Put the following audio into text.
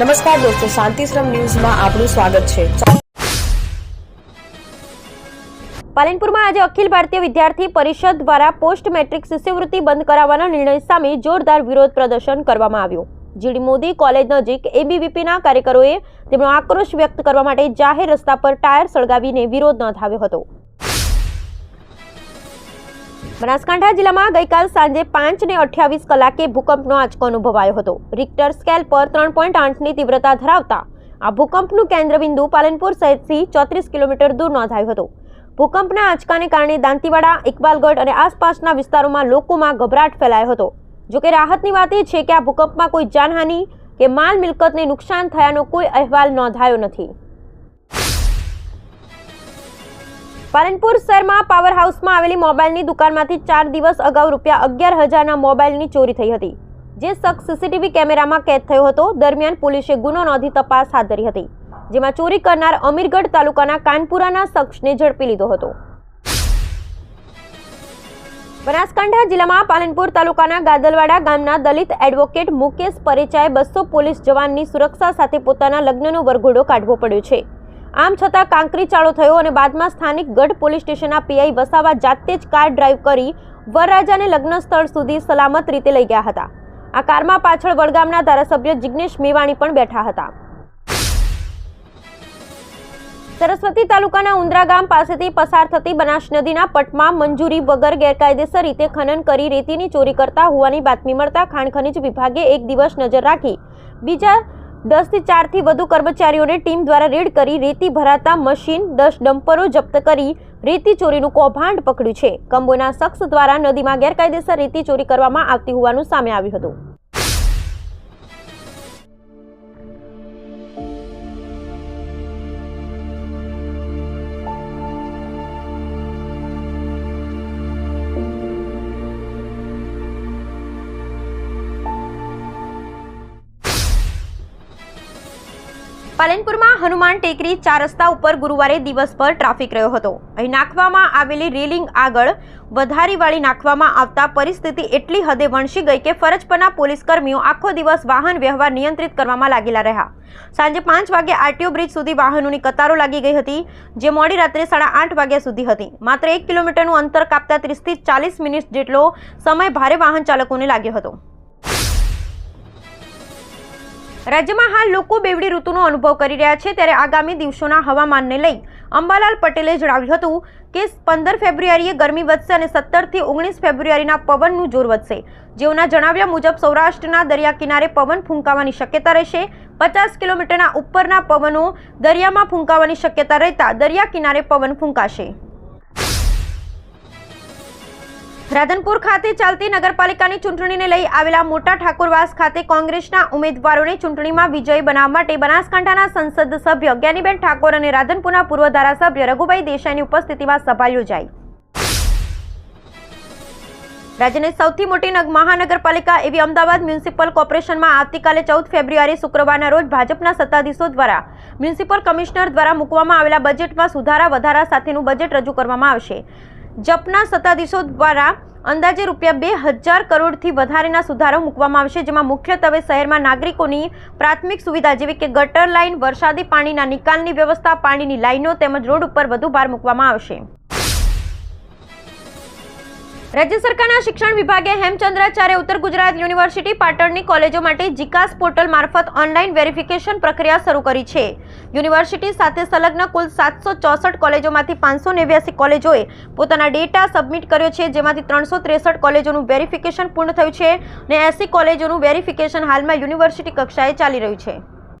નમસ્કાર દોસ્તો, શાંતિશ્રમ ન્યૂઝમાં આપનું સ્વાગત છે. પાલનપુરમાં આજે અખિલ ભારતીય વિદ્યાર્થી પરિષદ દ્વારા પોસ્ટ મેટ્રિક શિષ્યવૃત્તિ બંધ કરાવવાના નિર્ણય સામે જોરદાર વિરોધ પ્રદર્શન કરવામાં આવ્યું. જીડી મોદી કોલેજ નજીક એબીવીપીના કાર્યકરોએ તેમનો આક્રોશ વ્યક્ત કરવા માટે જાહેર રસ્તા પર ટાયર સળગાવીને વિરોધ નોંધાવ્યો હતો. બનાસકાંઠા જિલ્લામાં ગઈકાલ સાંજે પાંચ ને અઠ્યાવીસ કલાકે ભૂકંપનો આંચકો અનુભવાયો હતો. રિક્ટર સ્કેલ પર ત્રણ પોઈન્ટ આઠની તીવ્રતા ધરાવતા આ ભૂકંપનું કેન્દ્રબિંદુ પાલનપુર શહેરથી ચોત્રીસ કિલોમીટર દૂર નોંધાયું હતું. ભૂકંપના આંચકાને કારણે દાંતીવાડા, ઇકબાલગઢ અને આસપાસના વિસ્તારોમાં લોકોમાં ગભરાટ ફેલાયો હતો. જોકે રાહતની વાત એ છે કે આ ભૂકંપમાં કોઈ જાનહાનિ કે માલ મિલકતને નુકસાન થયાનો કોઈ અહેવાલ નોંધાયો નથી. પાલનપુર શહેરમાં પાવર હાઉસમાં આવેલી મોબાઈલની દુકાનમાંથી ચાર દિવસ અગાઉ રૂપિયા અગિયાર હજારના મોબાઈલની ચોરી થઈ હતી, જે શખ્સ સીસીટીવી કેમેરામાં કેદ થયો હતો. દરમિયાન પોલીસે ગુનો નોંધી તપાસ હાથ ધરી હતી, જેમાં ચોરી કરનાર અમીરગઢ તાલુકાના કાનપુરાના શખ્સને ઝડપી લીધો હતો. બનાસકાંઠા જિલ્લામાં પાલનપુર તાલુકાના ગાદલવાડા ગામના દલિત એડવોકેટ મુકેશ પરેચાએ બસો પોલીસ જવાનની સુરક્ષા સાથે પોતાના લગ્નનો વરઘોડો કાઢવો પડ્યો છે. આમ છતાં કાંકરી ચાળો થયો અને બાદમાં સ્થાનિક ગઢ પોલીસ સ્ટેશનના પીઆઈ વસાવા જાતે જ કાર ડ્રાઈવ કરી વરરાજાને લગ્ન સ્થળ સુધી સલામત રીતે લઈ ગયા હતા. આ કારમાં પાછળ વડગામના ધારાસભ્ય જિગ્નેશ મેવાણી પણ બેઠા હતા. સરસ્વતી તાલુકાના ઉંદરા ગામ પાસેથી પસાર થતી બનાસ નદીના પટમાં મંજૂરી વગર ગેરકાયદેસર રીતે ખનન કરી રેતીની ચોરી કરતા હોવાની બાતમી મળતા ખાણ ખનિજ વિભાગે એક દિવસ નજર રાખી. બીજા દસથી ચારથી વધુ કર્મચારીઓને ટીમ દ્વારા રેડ કરી રેતી ભરાતા મશીન, દસ ડમ્પરો જપ્ત કરી રેતી ચોરીનું કૌભાંડ પકડ્યું છે. કંબોના શખ્સ દ્વારા નદીમાં ગેરકાયદેસર રેતી ચોરી કરવામાં આવતી હોવાનું સામે આવ્યું હતું. પાલનપુરમાં હનુમાન ટેકરી ચાર રસ્તા ઉપર ગુરુવારે દિવસભર ટ્રાફિક રહ્યો હતો. અહીં નાખવામાં આવેલી રેલિંગ આગળ વધારીવાળી નાખવામાં આવતા પરિસ્થિતિ એટલી હદે વણસી ગઈ કે ફરજ પરના પોલીસ કર્મીઓ આખો દિવસ વાહન વ્યવહાર નિયંત્રિત કરવામાં લાગેલા રહ્યા. સાંજે પાંચ વાગે આરટીઓ બ્રિજ સુધી વાહનોની કતારો લાગી ગઈ હતી, જે મોડી રાત્રે સાડા આઠ વાગ્યા સુધી હતી. માત્ર એક કિલોમીટરનું અંતર કાપતા ત્રીસથી ચાલીસ મિનિટ જેટલો સમય ભારે વાહન ચાલકોને લાગ્યો હતો. રાજ્યમાં હાલ લોકો બેવડી ઋતુનો અનુભવ કરી રહ્યા છે ત્યારે આગામી દિવસોના હવામાનને લઈ અંબાલાલ પટેલે જણાવ્યું હતું કે પંદર ફેબ્રુઆરીએ ગરમી વધશે અને સત્તરથી ઓગણીસ ફેબ્રુઆરીના પવનનું જોર વધશે. જેઓના જણાવ્યા મુજબ સૌરાષ્ટ્રના દરિયા કિનારે પવન ફૂંકાવાની શક્યતા રહેશે. પચાસ કિલોમીટરના ઉપરના પવનો દરિયામાં ફૂંકાવાની શક્યતા રહેતા દરિયા કિનારે પવન ફૂંકાશે. રાધનપુર ખાતે ચાલતી નગરપાલિકાની ચૂંટણીને લઈ આવેલા મોટા ઠાકોરવાસ ખાતે કોંગ્રેસના ઉમેદવારોને ચૂંટણીમાં વિજય બનાવવા માટે બનાસકાંઠાના સંસદ સભ્ય જ્ઞાનીબેન ઠાકોર અને રાધનપુરના પૂર્વ ધારાસભ્ય રઘુભાઈ દેસાઈની ઉપસ્થિતિમાં સભા યોજાઈ. રાજ્યની સૌથી મોટી નગ- મહાનગરપાલિકા એવી અમદાવાદ મ્યુનિસિપલ કોર્પોરેશનમાં આવતીકાલે ચૌદ ફેબ્રુઆરી શુક્રવારના રોજ ભાજપના સત્તાધીશો દ્વારા મ્યુનિસિપલ કમિશનર દ્વારા મૂકવામાં આવેલા બજેટમાં સુધારા વધારા સાથેનું બજેટ રજૂ કરવામાં આવશે. જપના સત્તાધીશો દ્વારા અંદાજે રૂપિયા બે હજાર કરોડથી વધારેના સુધારો મૂકવામાં આવશે, જેમાં મુખ્યત્વે શહેરમાં નાગરિકોની પ્રાથમિક સુવિધા જેવી કે ગટર લાઇન, વરસાદી પાણીના નિકાલની વ્યવસ્થા, પાણીની લાઇનો તેમજ રોડ ઉપર વધુ ભાર મૂકવામાં આવશે. રાજ્ય સરકારના શિક્ષણ વિભાગે હેમચંદ્રાચાર્ય ઉત્તર ગુજરાત યુનિવર્સિટી પાટણની કોલેજો માટે જીકાસ પોર્ટલ મારફત ઓનલાઈન વેરિફિકેશન પ્રક્રિયા શરૂ કરી છે. યુનિવર્સિટી સાથે સંલગ્ન કુલ સાતસો ચોસઠ કોલેજોમાંથી પાંચસો નેવ્યાસી કોલેજોએ પોતાના ડેટા સબમિટ કર્યો છે, જેમાંથી ત્રણસો ત્રેસઠ કોલેજોનું વેરિફિકેશન પૂર્ણ થયું છે અને એસી કોલેજોનું વેરિફિકેશન હાલમાં યુનિવર્સિટી કક્ષાએ ચાલી રહ્યું છે.